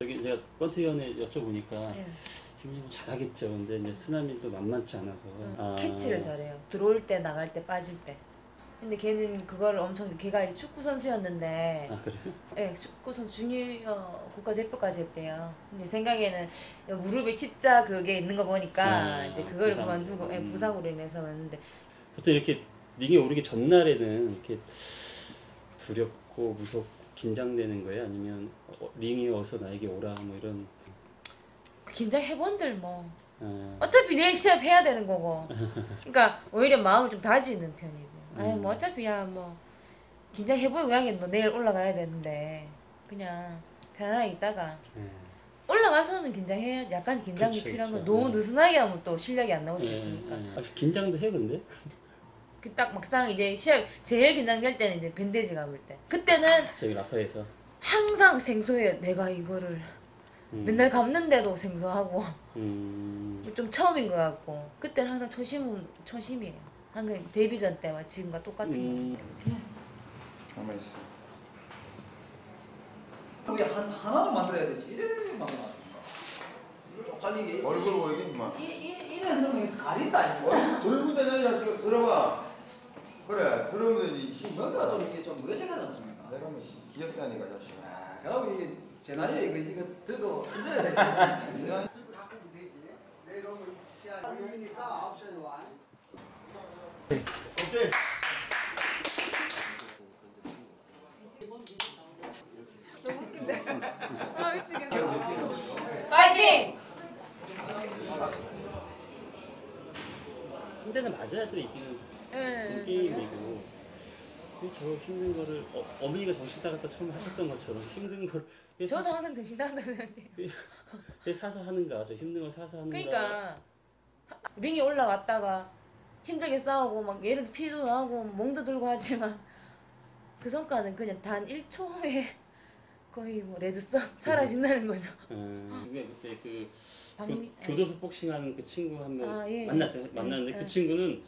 저기 제가 권태현에 여쭤보니까 예. 김민호 잘하겠죠. 근데 이제 쓰나미도 만만치 않아서. 아, 캐치를 잘해요. 들어올 때 나갈 때 빠질 때. 근데 걔는 그걸 엄청 걔가 축구 선수였는데 아? 예, 축구 선수 주니어 국가 대표까지 했대요. 근데 생각에는 무릎에 십자 그게 있는 거 보니까 아, 이제 그걸 부상. 그만두고 예, 음. 부상으로 인해서 왔는데 보통 이렇게 링에 오르기 전날에는 이렇게 두렵고 무섭고 긴장되는 거예요? 아니면 어, 링이 어서 나에게 오라 뭐 이런 긴장해본들 뭐 아, 어차피 내일 시합 해야 되는 거고 그러니까 오히려 마음을 좀 다지는 편이죠. 아니 음. 뭐 어차피 야뭐 그냥 너 내일 올라가야 되는데 그냥 편안하게 있다가 예. 올라가서는 긴장해야지. 약간 긴장이 그쵸, 필요한 건. 너무 네. 느슨하게 하면 또 실력이 안 나올 수 예, 있으니까. 예. 아, 긴장도 해 근데? 그 딱 막상 이제 시합 제일 긴장될 때는 이제 밴데지 감을 때. 그때는 저기 라파에서 항상 생소해요. 내가 이거를 음. 맨날 감는데도 생소하고 음, 좀 처음인 것 같고 그때는 항상 초심 초심이에요. 항상 데뷔 전 때와 지금과 똑같은 거. 음, 가만 있어. 우리 한 하나로 만들어야 되지. 이래 만들어놨습니까? 쪽팔리게. 얼굴 보이긴 마. 이, 이, 이래 넣으면 가린다. 이거. 들으면 되잖아, 자식아. 들어봐. 그래, 들으면 되지. 힘. 뭔가 좀 이게 좀 어색하지 않습니까? 내가 뭐 씨, 귀엽다니까, 자식아. 아, 그러고 이게 제 나이에 이거 이거 들고 흔들어야 돼. 내 가 파이팅! 힘드는 맞아야 또 이기는 예. 게임이고 근데 저 힘든 거를 어, 어머니가 정신 나갔다 처음 하셨던 것처럼 힘든 걸왜 저도 사서, 항상 정신. 왜 사서 하는가 저 힘든 걸 사서 하는가 그러니까 링에 올라갔다가 힘들게 싸우고 막 얘를 피도 나고 멍도 들고 하지만 그 성과는 그냥 단 1초에 거의 뭐 레드썬 사라진다는 거죠. 음, 그때 그 방미- 교, 교도소 복싱하는 그 친구 한명 아, 예, 만났어요. 예. 만났는데 예, 그 예. 친구는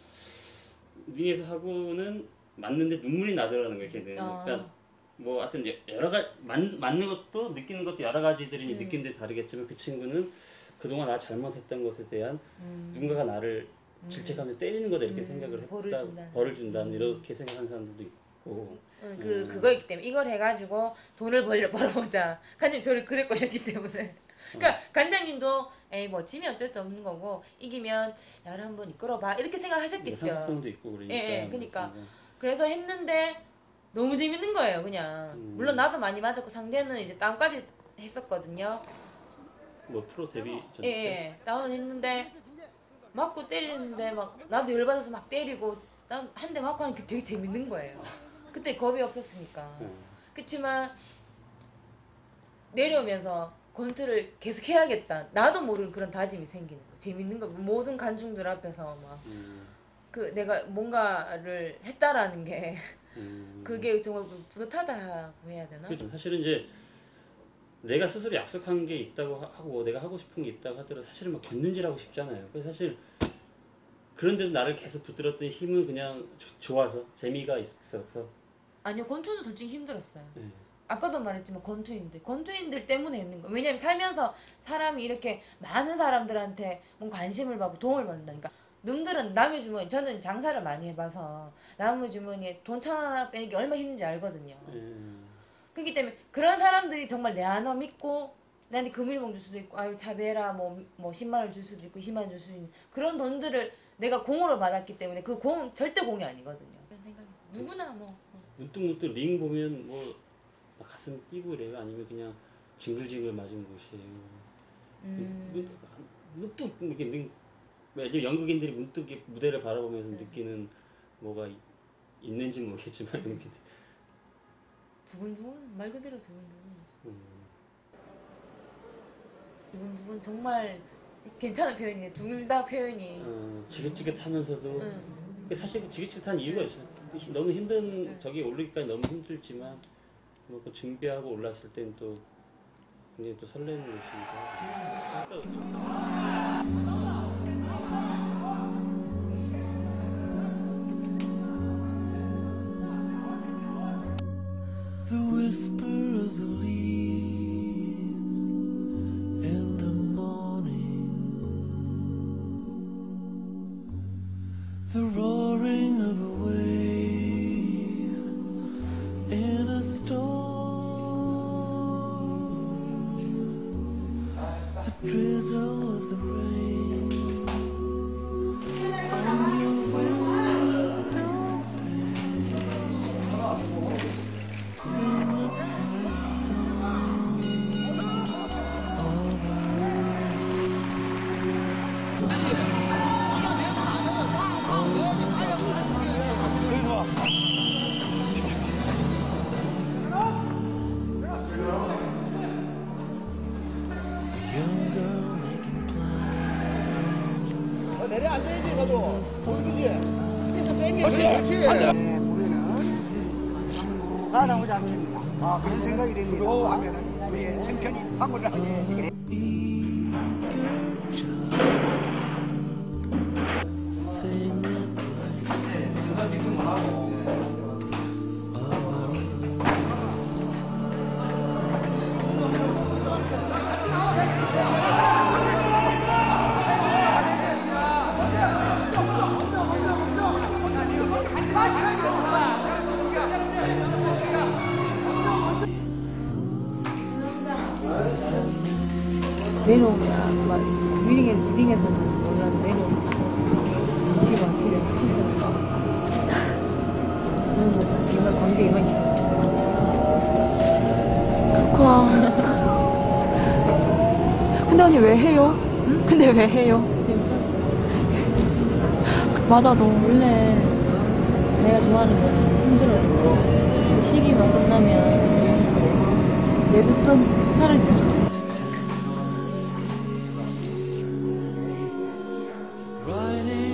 링에서 하고는 맞는데 눈물이 나더라는 거예요. 걔는. 아. 그러니까 뭐 하여튼 여러 가지 맞, 맞는 것도 느끼는 것도 여러 가지들이 음. 느끼는 데 다르겠지만 그 친구는 그동안 나 잘못했던 것에 대한 음. 누군가가 나를 질책하면서 때리는 거다 이렇게 음, 생각을 했다. 벌을 준다는. 벌을 준다는 이렇게 생각하는 사람들도 있고. 응, 그 음. 그거 있기 때문에 이걸 해가지고 돈을 벌려 벌어보자. 간장님 저를 그럴 것이었기 때문에. 그러니까 간장님도 에이 뭐 지면 어쩔 수 없는 거고 이기면 나를 한번 이끌어봐 이렇게 생각하셨겠죠. 상습성도 있고 그러니까. 예, 예, 그러니까. 뭐 그래서 했는데 너무 재밌는 거예요, 그냥. 음. 물론 나도 많이 맞았고 상대는 이제 다운까지 했었거든요. 뭐 프로 데뷔 전 예, 예. 다운 했는데 맞고 때리는데 막 나도 열받아서 막 때리고 난 한 대 맞고 하니까 되게 재밌는 거예요. 그때 겁이 없었으니까. 음. 그치만 내려오면서 권투를 계속 해야겠다. 나도 모르는 그런 다짐이 생기는 거. 재밌는 거. 모든 관중들 앞에서 막 음, 그 내가 뭔가를 했다라는 게 음. 그게 정말 뿌듯하다고 해야 되나? 그렇죠. 사실은 이제 내가 스스로 약속한 게 있다고 하- 하고 내가 하고 싶은 게 있다고 하더라도 사실은 막 견눈질하고 싶잖아요. 그래서 사실 그런데도 나를 계속 붙들었던 힘은 그냥 조- 좋아서 재미가 있어서 아니요, 권투는 솔직히 힘들었어요. 예. 아까도 말했지만 권투인들 권투인들 때문에 했는 거 왜냐면 살면서 사람이 이렇게 많은 사람들한테 관심을 받고 도움을 받는다니까 놈들은 남의 주머니 저는 장사를 많이 해봐서 남의 주머니에 돈 천 하나 빼는 게 얼마나 힘든지 알거든요 예. 그렇기 때문에 그런 사람들이 정말 내 하나 믿고 나한테 금일봉 줄 수도 있고 아유 자배라 뭐, 뭐 10만 원줄 수도 있고 20만 원 줄 수도 있는 그런 돈들을 내가 공으로 받았기 때문에 그 공 절대 공이 아니거든요 그런 생각이 들어요. 누구나 뭐 어. 문득문득 링 보면 뭐막 가슴 뛰고 그래요. 아니면 그냥 징글징글 맞은 곳이에요. 음, 문득 이렇게 능, 연극인들이 문득 무대를 바라보면서 네. 느끼는 뭐가 있- 있는지 모르겠지만 이렇게 두근두근 말 그대로 두근두근이죠 음, 두근두근 정말 괜찮은 표현이에요. 둘다 표현이. 어, 지긋지긋하면서도 응. 사실 지긋지긋한 이유가 있어 요. 너무 힘든 저기 오르기까지 너무 힘들지만 뭐 그 준비하고 올랐을 땐 또 굉장히 또 설레는 곳이니까. whisper of the leaves in the morning, the roaring of a wave in a storm, the drizzle of the rain. 내려 앉아야지 너도. 그지. 여기서 땡겨 그렇지. 그렇지. 사나오지 않겠다. 아 그런 생각이 됩니다. 하면은 우리의 천천히 방문을 하게 내려오면 막 위링에 위링에서 올라 내려오면 뒤가 뒤에 스피드 이만 광대 이만 그렇구나. 근데 언니 왜 해요? 근데 왜 해요? 맞아, 너. 원래 내가 좋아하는 거는 힘들어졌어 그 시기만 끝나면 내부성 사라 지